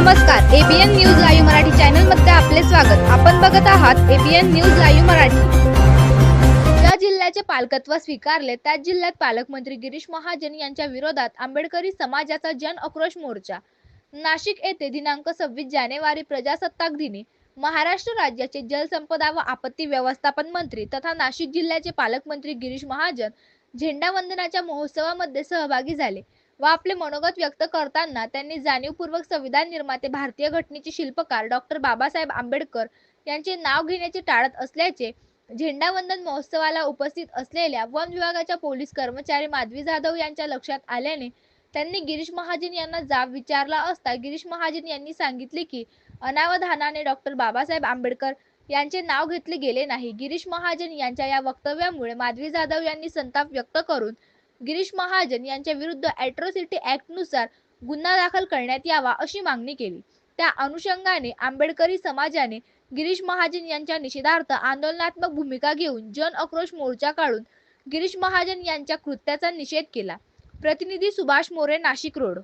नमस्कार ABN news live Marathi चॅनलमध्ये आपले स्वागत. आपण बघत आहात एबीएन न्यूज लाईव्ह मराठी. ज्या जिल्ह्याचे पालकत्व स्वीकारले त्याच जिल्ह्यात पालकमंत्री गिरीश महाजन यांच्या विरोधात आंबेडकरी समाजाचा जन आक्रोश मोर्चा. नाशिक येथे दिनांक सव्वीस जानेवारी प्रजासत्ताक दिनी महाराष्ट्र राज्याचे जलसंपदा व आपत्ती व्यवस्थापन मंत्री तथा नाशिक जिल्ह्याचे पालकमंत्री गिरीश महाजन झेंडावंदनाच्या महोत्सवामध्ये सहभागी झाले. व आपले मनोगत व्यक्त करताना त्यांनी जाणीवपूर्वक संविधान निर्माते भारतीय घटनेचे शिल्पकार डॉक्टर बाबासाहेब आंबेडकर यांचे नाव घेण्याचे टाळत असल्याचे झेंडावंदन महोत्सवाला उपस्थित असलेल्या वन विभागाच्या पोलीस कर्मचारी माधवी जाधव यांच्या लक्षात आल्याने त्यांनी गिरीश महाजन यांना जाब विचारला असता गिरीश महाजन यांनी सांगितले की अनावधानाने डॉक्टर बाबासाहेब आंबेडकर यांचे नाव घेतले गेले नाही. गिरीश महाजन यांच्या या वक्तव्यामुळे माधवी जाधव यांनी संताप व्यक्त करून गिरीश महाजन यांच्या विरुद्ध अॅट्रॉसिटी ऍक्टनुसार गुन्हा दाखल करण्यात यावा अशी मागणी केली. त्या अनुषंगाने आंबेडकरी समाजाने गिरीश महाजन यांच्या निषेधार्थ आंदोलनात्मक भूमिका घेऊन जन आक्रोश मोर्चा काढून गिरीश महाजन यांच्या कृत्याचा निषेध केला. प्रतिनिधी सुभाष मोरे नाशिक रोड.